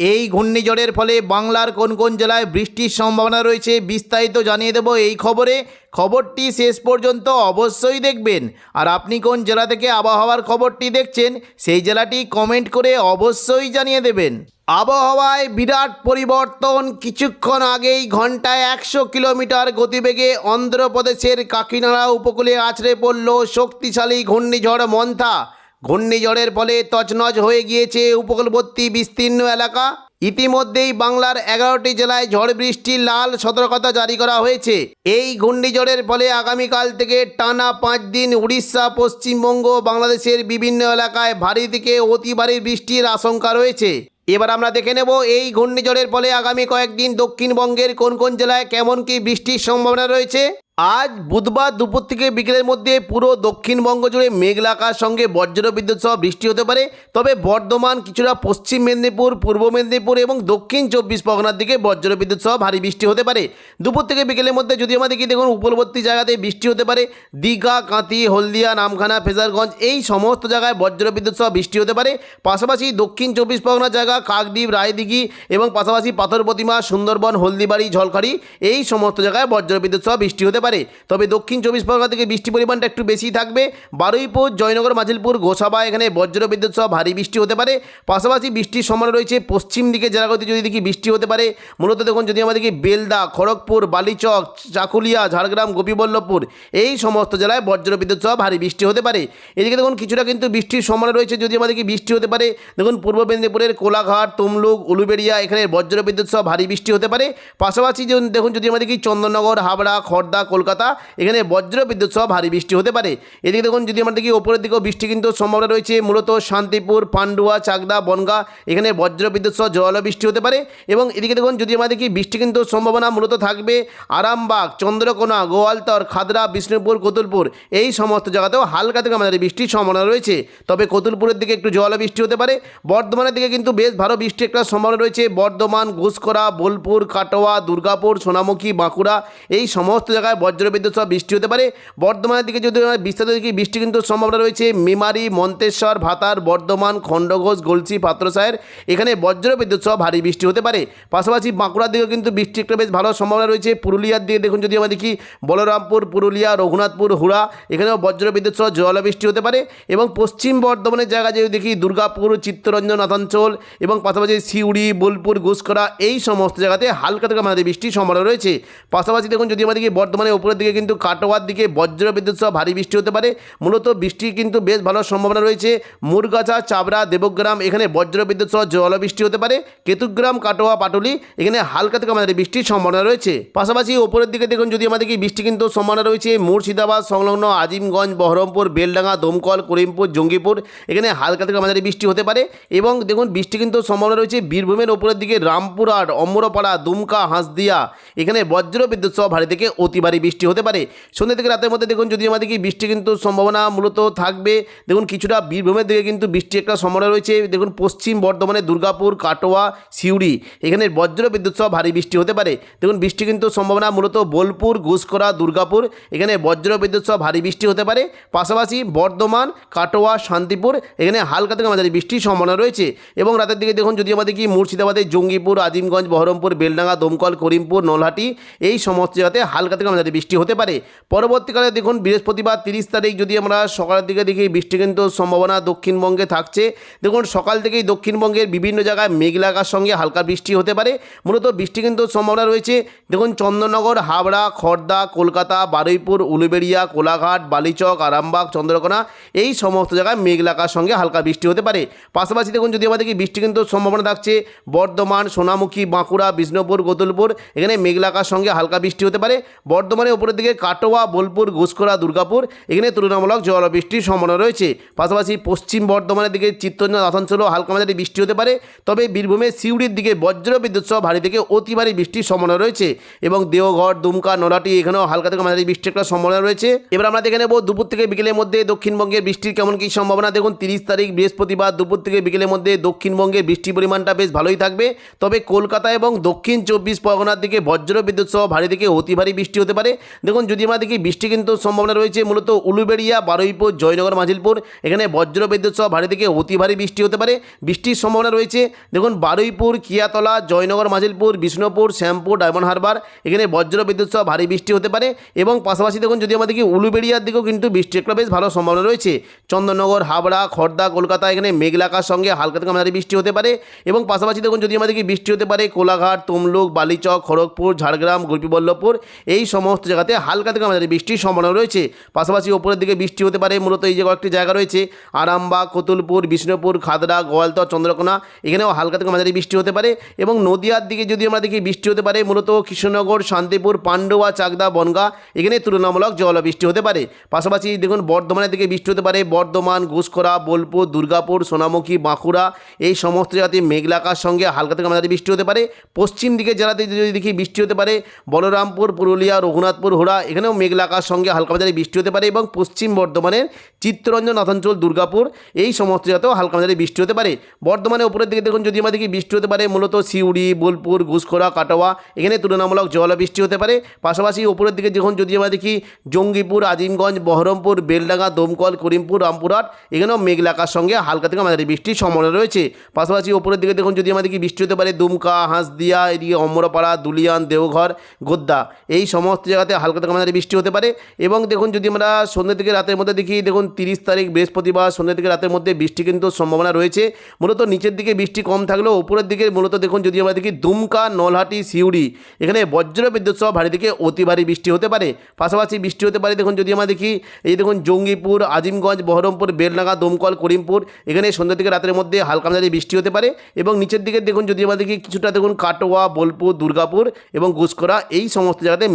এই ঘূর্ণিঝড়ের ফলে বাংলার কোন কোন জেলায় বৃষ্টির সম্ভাবনা রয়েছে বিস্তারিত জানিয়ে দেব এই খবরে। খবরটি শেষ পর্যন্ত অবশ্যই দেখবেন। আর আপনি কোন জেলা থেকে আবহাওয়ার খবরটি দেখছেন, সেই জেলাটি কমেন্ট করে অবশ্যই জানিয়ে দেবেন। আবহাওয়ায় বিরাট পরিবর্তন কিছুক্ষণ আগেই ঘন্টায় একশো কিলোমিটার গতিবেগে অন্ধ্রপ্রদেশের কাকিনাড়া উপকূলে আছড়ে পড়ল শক্তিশালী ঘূর্ণিঝড় মন্থা। ঘূর্ণিঝড়ের ফলে তছনছ হয়ে গিয়েছে উপকূলবর্তী বিস্তীর্ণ এলাকা। ইতিমধ্যেই বাংলার এগারোটি জেলায় ঝড় বৃষ্টির লাল সতর্কতা জারি করা হয়েছে। এই ঘূর্ণিঝড়ের ফলে আগামীকাল থেকে টানা পাঁচ দিন উড়িষ্যা, পশ্চিমবঙ্গ বাংলাদেশের বিভিন্ন এলাকায় ভারী থেকে অতি ভারী বৃষ্টির আশঙ্কা রয়েছে। এবার আমরা দেখে নেব এই ঘূর্ণিঝড়ের ফলে আগামী কয়েকদিন দক্ষিণবঙ্গের কোন কোন জেলায় কেমন কি বৃষ্টির সম্ভাবনা রয়েছে। আজ বুধবার দুপুর থেকে বিকেলের মধ্যে পুরো দক্ষিণবঙ্গ জুড়ে মেঘলা আকাশ সঙ্গে বজ্র বিদ্যুৎ সহ বৃষ্টি হতে পারে। তবে বর্ধমান কিছুটা পশ্চিম মেদিনীপুর, পূর্ব মেদিনীপুর এবং দক্ষিণ চব্বিশ পরগনার দিকে বজ্র বিদ্যুৎ সহ ভারী বৃষ্টি হতে পারে। দুপুর থেকে বিকেলের মধ্যে যদি আমাদের কি দেখুন উপকূলবর্তী জায়গাতে বৃষ্টি হতে পারে। দীঘা কাঁতি হলদিয়া, নামখানা, ফেজারগঞ্জ এই সমস্ত জায়গায় বজ্র বিদ্যুৎ সহ বৃষ্টি হতে পারে। পাশাপাশি দক্ষিণ চব্বিশ পরগনার জায়গা কাকদ্বীপ, রায়দিঘি এবং পাশাপাশি পাথর প্রতিমা, সুন্দরবন, হলদিবাড়ি ঝলকারি এই সমস্ত জায়গায় বজ্র বিদ্যুৎ সহ বৃষ্টি হতে পারে। তবে দক্ষিণ চব্বিশ পরগনা থেকে বৃষ্টি পরিমাণটা একটু বেশি থাকবে। বারুইপুর, জয়নগর, মাজিলপুর, গোসাবা এখানে বজ্র বিদ্যুৎ সহ ভারী বৃষ্টি হতে পারে। পাশাপাশি বৃষ্টির সম্ভাবনা রয়েছে পশ্চিম দিকে জেলাগুলিতে যদি দেখি বৃষ্টি হতে পারে। মূলত দেখুন যদি আমাদেরকে বেলদা, খড়গপুর, বালিচক, চাকুলিয়া, ঝাড়গ্রাম, গোপীবল্লভপুর এই সমস্ত জেলায় বজ্র বিদ্যুৎ সহ ভারী বৃষ্টি হতে পারে। এদিকে দেখুন কিছুটা কিন্তু বৃষ্টির সম্ভাবনা রয়েছে যদি আমাদেরকে বৃষ্টি হতে পারে। দেখুন পূর্ব মেদিনীপুরের কোলাঘাট, তমলুক, উলুবেড়িয়া এখানে বজ্র বিদ্যুৎ সহ ভারী বৃষ্টি হতে পারে। পাশাপাশি দেখুন যদি আমাদেরকে চন্দননগর হাবড়া খড়দা কলকাতা, এখানে বজ্র বিদ্যুৎ সহ ভারী বৃষ্টি হতে পারে। এদিকে দেখুন, যদি আমরা দেখি, ওপরের দিকেও বৃষ্টি কিন্তু সম্ভাবনা রয়েছে। মূলত শান্তিপুর, পান্ডুয়া, চাকদা, বনগা, এখানে বজ্র বিদ্যুৎ সহ জল বৃষ্টি হতে পারে। এবং এদিকে দেখুন, যদি আমরা দেখি, বৃষ্টি কিন্তু সম্ভাবনা মূলত থাকবে আরামবাগ, চন্দ্রকোনা, গোয়ালতর, খাদরা, বিষ্ণুপুর, কতুলপুর। এই সমস্ত জায়গাতেও হালকা থেকে আমাদের বৃষ্টির সম্ভাবনা রয়েছে। তবে কতুলপুরের দিকে একটু জল বৃষ্টি হতে পারে। বর্ধমানের দিকে কিন্তু বেশ ভালো বৃষ্টি একটা সম্ভাবনা রয়েছে। বর্ধমান ঘুষকরা বোলপুর, কাটোয়া, দুর্গাপুর, সোনামুখী, বাঁকুড়া, এই সমস্ত জায়গায় বজ্রবিদ্যুৎ সহ বৃষ্টি হতে পারে। বর্ধমানের দিকে যদি বিস্তারিত দেখি, বৃষ্টি কিন্তু সম্ভাবনা রয়েছে। মেমারি, মন্তেশ্বর, ভাতার, বর্ধমান, খণ্ডঘোষ গলসি পাত্রসায়ের এখানে বজ্রবিদ্যুৎ সহ ভারী বৃষ্টি হতে পারে। পাশাপাশি বাঁকুড়ার দিকেও কিন্তু বৃষ্টি একটা বেশ ভালো সম্ভাবনা রয়েছে। পুরুলিয়ার দিকে দেখুন, যদি আমরা দেখি, বলরামপুর, পুরুলিয়া, রঘুনাথপুর, হুড়া, এখানেও বজ্রবিদ্যুৎ সহ জলবৃষ্টি হতে পারে এবং পশ্চিম বর্ধমানের জায়গা যদি দেখি, দুর্গাপুর চিত্তরঞ্জন আসানসোল এবং পাশাপাশি সিউড়ি, বোলপুর ঘুষকরা এই সমস্ত জায়গাতে হালকা থেকে আমাদের বৃষ্টির সম্ভাবনা রয়েছে। পাশাপাশি দেখুন, যদি আমাদের বর্ধমানের উপরের দিকে কিন্তু কাটোয়ার দিকে বজ্র বিদ্যুৎ সহ ভারী বৃষ্টি হতে পারে। মূলত বৃষ্টি কিন্তু বেশ ভালো সম্ভাবনা রয়েছে। মুরগাছা, চাবড়া, দেবগ্রাম, এখানে বজ্র বিদ্যুৎ সহ জলবৃষ্টি হতে পারে। কেতুগ্রাম, কাটোয়া, পাটুলি, এখানে হালকা থেকে আমাদের বৃষ্টির সম্ভাবনা রয়েছে। পাশাপাশি ওপরের দিকে দেখুন, যদি আমাদের কি বৃষ্টি কিন্তু সম্ভাবনা রয়েছে, মুর্শিদাবাদ, সংলগ্ন আজিমগঞ্জ, বহরমপুর, বেলডাঙ্গা, দমকল, করিমপুর, জঙ্গিপুর, এখানে হালকা থেকে আমাদের বৃষ্টি হতে পারে। এবং দেখুন, বৃষ্টি কিন্তু সম্ভাবনা রয়েছে বীরভূমের ওপরের দিকে রামপুরহাট অম্বরপাড়া দুমকা, হাঁসদিয়া, এখানে বজ্র বিদ্যুৎ সহ ভারী থেকে অতি বৃষ্টি হতে পারে। সন্ধ্যে থেকে রাতের মধ্যে দেখুন যদি আমাদের কি বৃষ্টি কিন্তু সম্ভাবনা মূলত থাকবে, দেখুন কিছুটা বীরভূমের দিকে কিন্তু বৃষ্টি একটা সম্ভাবনা রয়েছে। দেখুন পশ্চিম বর্ধমানে দুর্গাপুর, কাটোয়া, সিউড়ি, এখানে বজ্র বিদ্যুৎ সহ ভারী বৃষ্টি হতে পারে। দেখুন বৃষ্টি কিন্তু সম্ভাবনা মূলত বোলপুর ঘুষকরা দুর্গাপুর, এখানে বজ্র বিদ্যুৎ সহ ভারী বৃষ্টি হতে পারে। পাশাপাশি বর্ধমান, কাটোয়া, শান্তিপুর, এখানে হালকা থেকে আমাদের বৃষ্টির সম্ভাবনা রয়েছে। এবং রাতের দিকে দেখুন যদি আমাদের কি মুর্শিদাবাদের জঙ্গিপুর, আজিমগঞ্জ, বহরমপুর, বেলডাঙ্গা, দমকল, করিমপুর, নলহাটি, এই সমস্ত জায়গাতে হালকা থেকে আমাদের বৃষ্টি হতে পারে। পরবর্তীকালে দেখুন, বৃহস্পতিবার তিরিশ তারিখ যদি আমরা সকালের দিকে দেখি, বৃষ্টি কিন্তু সম্ভাবনা দক্ষিণবঙ্গে থাকছে। দেখুন, সকাল থেকেই দক্ষিণবঙ্গের বিভিন্ন জায়গায় মেঘলা আকাশ সঙ্গে হালকা বৃষ্টি হতে পারে। মূলত বৃষ্টি কিন্তু সম্ভাবনা রয়েছে। দেখুন চন্দননগর হাবড়া খড়দা কলকাতা, বারুইপুর, উলুবেড়িয়া, কোলাঘাট, বালিচক, আরামবাগ, চন্দ্রকোনা, এই সমস্ত জায়গায় মেঘলা আকাশ সঙ্গে হালকা বৃষ্টি হতে পারে। পাশাপাশি দেখুন, যদি আমাদের বৃষ্টি কিন্তু সম্ভাবনা থাকছে, বর্ধমান, সোনামুখী, বাঁকুড়া, বিষ্ণুপুর, গোতুলপুর, এখানে মেঘলা আকাশ সঙ্গে হালকা বৃষ্টি হতে পারে। বর্ধমান বর্তমানে উপরের দিকে কাটোয়া, বোলপুর ঘুষকরা দুর্গাপুর, এখানে তুলনামূলক জল বৃষ্টির সম্ভাবনা রয়েছে। পাশাপাশি পশ্চিম বর্ধমানের দিকে চিত্তরঞ্জন আসানসোলও হালকা মাঝারি বৃষ্টি হতে পারে। তবে বীরভূমের সিউড়ির দিকে বজ্র বিদ্যুৎ সহ ভারী থেকে অতি ভারী বৃষ্টির সম্ভাবনা রয়েছে এবং দেওঘর, দুমকা, নলাটি এখানেও হালকা থেকে মাঝারি বৃষ্টির একটা সম্ভাবনা রয়েছে। এবার আমরা দেখে নেব দুপুর থেকে বিকেলের মধ্যে দক্ষিণবঙ্গের বৃষ্টির কেমন কী সম্ভাবনা। দেখুন, তিরিশ তারিখ, বৃহস্পতিবার দুপুর থেকে বিকেলের মধ্যে দক্ষিণবঙ্গে বৃষ্টির পরিমাণটা বেশ ভালোই থাকবে। তবে কলকাতা এবং দক্ষিণ চব্বিশ পরগনার দিকে বজ্র বিদ্যুৎ সহ ভারী থেকে অতি ভারী বৃষ্টি হতে পারে। দেখুন, যদি আমরা দেখি বৃষ্টি কিন্তু সম্ভাবনা রয়েছে, মূলত উলুবেড়িয়া, বারুইপুর, জয়নগর মাঝিলপুর এখানে বজ্র বিদ্যুৎ সহ ভারী থেকে অতি ভারী বৃষ্টি হতে পারে। বৃষ্টির সম্ভাবনা রয়েছে। দেখুন, বারুইপুর কিয়াতলা জয়নগর মাঝিলপুর বিষ্ণুপুর, শ্যামপুর, ডায়মন্ড হারবার, এখানে বজ্র বিদ্যুৎ সহ ভারী বৃষ্টি হতে পারে এবং পাশাপাশি দেখুন, যদি আমরা দেখি উলুবেড়িয়ার দিকেও কিন্তু বৃষ্টি একটা বেশ ভালো সম্ভাবনা রয়েছে। চন্দননগর, হাবড়া খড়দা কলকাতা, এখানে মেঘলাকার সঙ্গে হালকা থেকে মাঝারি বৃষ্টি হতে পারে এবং পাশাপাশি দেখুন, যদি দেখি বৃষ্টি হতে পারে, কোলাঘাট, তমলুক, বালিচক, খড়গপুর, ঝাড়গ্রাম, গোপীবল্লভপুর, এই সমস্ত জায়গাতে হালকা থেকে মাঝারি বৃষ্টির সম্ভাবনা রয়েছে। পাশাপাশি ওপরের দিকে বৃষ্টি হতে পারে, মূলত এই যে কয়েকটি জায়গা রয়েছে, আরামবাগ কতুলপুর বিষ্ণুপুর খাদড়া গোয়ালতর, চন্দ্রকোনা, এখানেও হালকা থেকে মাঝারি বৃষ্টি হতে পারে এবং নদিয়ার দিকে যদি আমরা দেখি বৃষ্টি হতে পারে, মূলত কৃষ্ণনগর, শান্তিপুর, পান্ডুয়া, চাকদা, বনগা, এখানে তুলনামূলক জল বৃষ্টি হতে পারে। পাশাপাশি দেখুন, বর্ধমানের দিকে বৃষ্টি হতে পারে, বর্ধমান, ঘুষখরা, বোলপুর, দুর্গাপুর, সোনামুখী, বাঁকুড়া, এই সমস্ত জায়গাতে মেঘলাকার সঙ্গে হালকা থেকে মাঝারি বৃষ্টি হতে পারে। পশ্চিম দিকে জেলাতে যদি দেখি বৃষ্টি হতে পারে, বলরামপুর, পুরুলিয়া রঘুনাথপুর হুড়া, এখানেও মেঘলাকার সঙ্গে হালকা মাঝারি বৃষ্টি হতে পারে এবং পশ্চিম বর্ধমানের চিত্তরঞ্জন আসানসোল দুর্গাপুর, এই সমস্ত জায়গাতেও হালকা মাঝারি বৃষ্টি হতে পারে। বর্ধমানে উপরের দিকে দেখুন, যদি আমাদের বৃষ্টি হতে পারে, মূলত সিউড়ি, বোলপুর ঘুষখোরা কাটোয়া, এখানে তুলনামূলক জল বৃষ্টি হতে পারে। পাশাপাশি উপরের দিকে যখন যদি আমরা দেখি জঙ্গিপুর, আজিমগঞ্জ, বহরমপুর, বেলডাঙ্গা, দমকল, করিমপুর, রামপুরহাট, এখানেও মেঘলাকার সঙ্গে হালকা থেকে মাঝারি বৃষ্টির সম্ভাবনা রয়েছে। পাশাপাশি উপরের দিকে দেখুন, যদি আমাদের বৃষ্টি হতে পারে, দুমকা, হাঁসদিয়া, এদিকে অমরপাড়া, দুলিয়ান, দেওঘর, গোদ্দা, এই সমস্ত জায়গাতে হালকা থেকে মাঝারি বৃষ্টি হতে পারে এবং দেখুন যদি আমরা সন্ধ্যে থেকে রাতের মধ্যে দেখি, দেখুন তিরিশ তারিখ বৃহস্পতিবার সন্ধ্যে থেকে রাতের মধ্যে বৃষ্টি কিন্তু সম্ভাবনা রয়েছে। মূলত নিচের দিকে বৃষ্টি কম থাকলেও উপরের দিকে মূলত দেখুন যদি আমরা দেখি দুমকা, নলহাটি, সিউড়ি, এখানে বজ্র বিদ্যুৎ সহ ভারী থেকে অতি ভারী বৃষ্টি হতে পারে। পাশাপাশি বৃষ্টি হতে পারে, দেখুন যদি আমরা দেখি, এই দেখুন জঙ্গিপুর, আজিমগঞ্জ, বহরমপুর বেলনাগা দমকল, করিমপুর, এখানে সন্ধ্যা থেকে রাতের মধ্যে হালকা মাঝারি বৃষ্টি হতে পারে এবং নিচের দিকে দেখুন যদি আমরা দেখি, কিছুটা দেখুন কাটোয়া, বোলপুর, দুর্গাপুর এবং গুসকরা এই সমস্ত জায়গাতে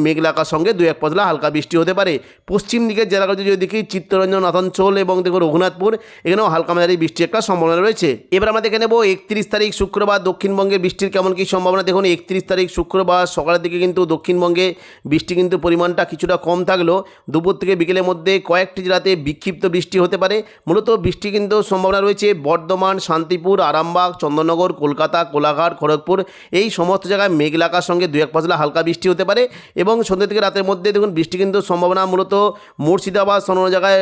মেঘলাকার সঙ্গে দু এক পশলা হালকা বৃষ্টি হতে পারে। পশ্চিম দিকের জেলাগুলো যদি দেখি, চিত্তরঞ্জন, আসানসোল এবং দেখুন রঘুনাথপুর, এখানেও হালকা মাঝারি বৃষ্টি একটা সম্ভাবনা রয়েছে। এবার আমরা দেখে নেব একত্রিশ তারিখ শুক্রবার দক্ষিণবঙ্গে বৃষ্টির কেমন কী সম্ভাবনা। দেখুন, একত্রিশ তারিখ শুক্রবার সকালের দিকে কিন্তু দক্ষিণবঙ্গে বৃষ্টি কিন্তু পরিমাণটা কিছুটা কম থাকলেও দুপুর থেকে বিকেলের মধ্যে কয়েকটি জেলাতে বিক্ষিপ্ত বৃষ্টি হতে পারে। মূলত বৃষ্টি কিন্তু সম্ভাবনা রয়েছে বর্ধমান, শান্তিপুর, আরামবাগ, চন্দননগর, কলকাতা, কোলাঘাট, খড়গপুর। এই সমস্ত জায়গায় মেঘলাকার সঙ্গে দু এক পাঁচলা হালকা বৃষ্টি হতে পারে এবং সন্ধ্যে থেকে রাতের মধ্যে দেখুন বৃষ্টি কিন্তু সম্ভাবনা মূলত মুর্শিদাবাদ অন্য জায়গায়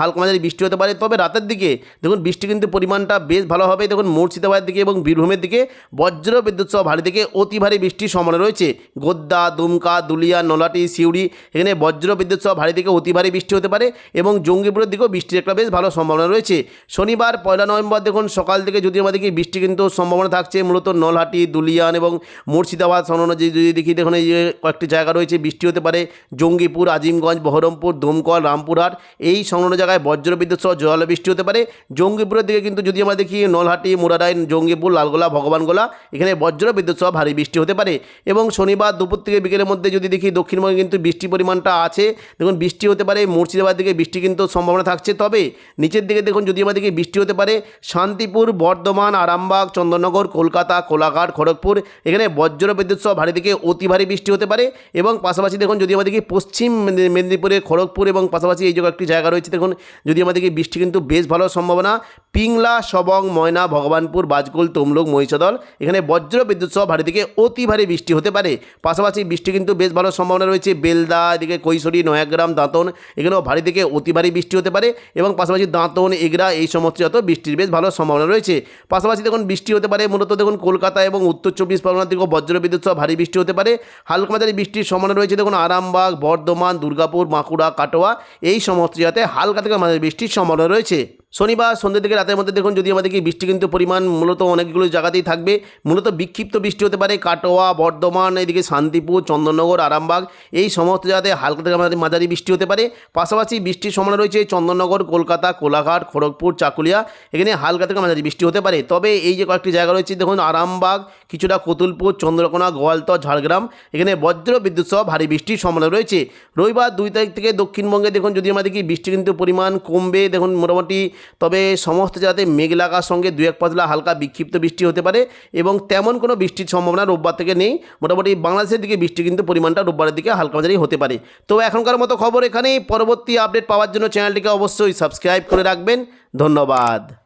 হালকা মাঝারি বৃষ্টি হতে পারে। তবে রাতের দিকে দেখুন বৃষ্টি কিন্তু পরিমাণটা বেশ ভালো হবে। দেখুন মুর্শিদাবাদের দিকে এবং বীরভূমের দিকে বজ্র বিদ্যুৎ সহ ভারী থেকে অতি ভারী বৃষ্টির সম্ভাবনা রয়েছে। গোদ্দা দুমকা, দুলিয়া নলাটি সিউড়ি এখানে বজ্র বিদ্যুৎ সহ ভারী থেকে অতি ভারী বৃষ্টি হতে পারে এবং জঙ্গিপুরের দিকেও বৃষ্টির একটা বেশ ভালো সম্ভাবনা রয়েছে। শনিবার পয়লা নভেম্বর দেখুন সকাল থেকে যদি দেখি বৃষ্টি কিন্তু সম্ভাবনা থাকছে, মূলত নলহাটি, দুলিয়ান এবং মুর্শিদাবাদ সনন যদি দেখি, দেখুন এই কয়েকটি জায়গা রয়েছে, বৃষ্টি হতে পারে। জঙ্গিপুর, আজিমগঞ্জ, বহরমপুর, দমকল, রামপুরহাট এই সংলগ্ন জায়গায় বজ্র বিদ্যুৎ সহ জল বৃষ্টি হতে পারে। জঙ্গিপুরের দিকে কিন্তু যদি আমরা দেখি, নলহাটি মুরাডাই জঙ্গিপুর, লালগোলা, ভগবানগোলা, এখানে বজ্র বিদ্যুৎ সহ ভারী বৃষ্টি হতে পারে। এবং শনিবার দুপুর থেকে বিকেলের মধ্যে যদি দেখি, দক্ষিণবঙ্গে কিন্তু বৃষ্টি পরিমাণটা আছে। দেখুন, বৃষ্টি হতে পারে, মুর্শিদাবাদ দিকে বৃষ্টি কিন্তু সম্ভাবনা থাকছে। তবে নিচের দিকে দেখুন, যদি আমরা দেখি, বৃষ্টি হতে পারে শান্তিপুর, বর্ধমান, আরামবাগ চন্দননগর কলকাতা, কোলাঘাট, খড়গপুর। এখানে বজ্র বিদ্যুৎ সহ ভারী থেকে অতি ভারী বৃষ্টি হতে পারে। এবং পাশাপাশি দেখুন, যদি আমাদেরকে পশ্চিম মেদিনী- মেদিনীপুরে, খড়গপুর এবং পাশাপাশি এই যে একটি জায়গা রয়েছে, দেখুন, যদি আমাদেরকে বৃষ্টি কিন্তু বেশ ভালো সম্ভাবনা, পিংলা, সবং, ময়না, ভগবানপুর বাজকুল তমলুক, মহিষাদল, এখানে বজ্র বিদ্যুৎ সহ ভারী থেকে অতি ভারী বৃষ্টি হতে পারে। পাশাপাশি বৃষ্টি কিন্তু বেশ ভালো সম্ভাবনা রয়েছে, বেলদা, এদিকে কৈশোরী, নয়াগ্রাম, দাঁতন, এখানেও ভারী থেকে অতি ভারী বৃষ্টি হতে পারে এবং পাশাপাশি দাঁতন, এগরা, এই সমস্ত যত বৃষ্টির বেশ ভালো সম্ভাবনা রয়েছে। পাশাপাশি দেখুন, বৃষ্টি হতে পারে, মূলত দেখুন, কলকাতা এবং উত্তর চব্বিশ পরগনার দিকেও বজ্র বিদ্যুৎ সহ ভারী বৃষ্টি হতে পারে। হালকা মাঝারি বৃষ্টির সম্ভাবনা রয়েছে, দেখুন আরামবাগ বর্ধমান দুর্গাপুর বাঁকুড়া কাটোয়া এই সমস্ত জায়গাতে হালকা থেকে মাঝারি বৃষ্টির সম্ভাবনা রয়েছে। শনিবার সন্ধ্যে থেকে রাতের মধ্যে দেখুন যদি আমাদেরকে বৃষ্টি কিন্তু পরিমাণ মূলত অনেকগুলো জায়গাতেই থাকবে, মূলত বিক্ষিপ্ত বৃষ্টি হতে পারে কাটোয়া, বর্ধমান, এদিকে শান্তিপুর, চন্দননগর, আরামবাগ, এই সমস্ত জায়গাতে হালকা থেকে আমাদের মাঝারি বৃষ্টি হতে পারে। পাশাপাশি বৃষ্টির সম্ভাবনা রয়েছে চন্দননগর, কলকাতা, কোলাঘাট, খড়গপুর, চাকুলিয়া, এখানে হালকা থেকে মাঝারি বৃষ্টি হতে পারে। তবে এই যে কয়েকটি জায়গা রয়েছে, দেখুন আরামবাগ, কিছুটা কতুলপুর, চন্দ্রকোনা, গোয়ালতর, ঝাড়গ্রাম, এখানে বজ্র বিদ্যুৎ সহ ভারী বৃষ্টির সম্ভাবনা রয়েছে। রবিবার দুই তারিখ থেকে দক্ষিণবঙ্গে দেখুন যদি আমাদেরকে বৃষ্টি কিন্তু পরিমাণ কমবে, দেখুন মোটামুটি তবে সমস্ত জায়গাতে মেঘ লাগার সঙ্গে দু এক পাতলা হালকা বিক্ষিপ্ত বৃষ্টি হতে পারে এবং তেমন কোনো বৃষ্টির সম্ভাবনা রোববার থেকে নেই। মোটামুটি বাংলাদেশের দিকে বৃষ্টি কিন্তু পরিমাণটা রোববারের দিকে হালকা মাঝারি হতে পারে। তো এখনকার মতো খবর এখানেই। পরবর্তী আপডেট পাওয়ার জন্য চ্যানেলটিকে অবশ্যই সাবস্ক্রাইব করে রাখবেন। ধন্যবাদ।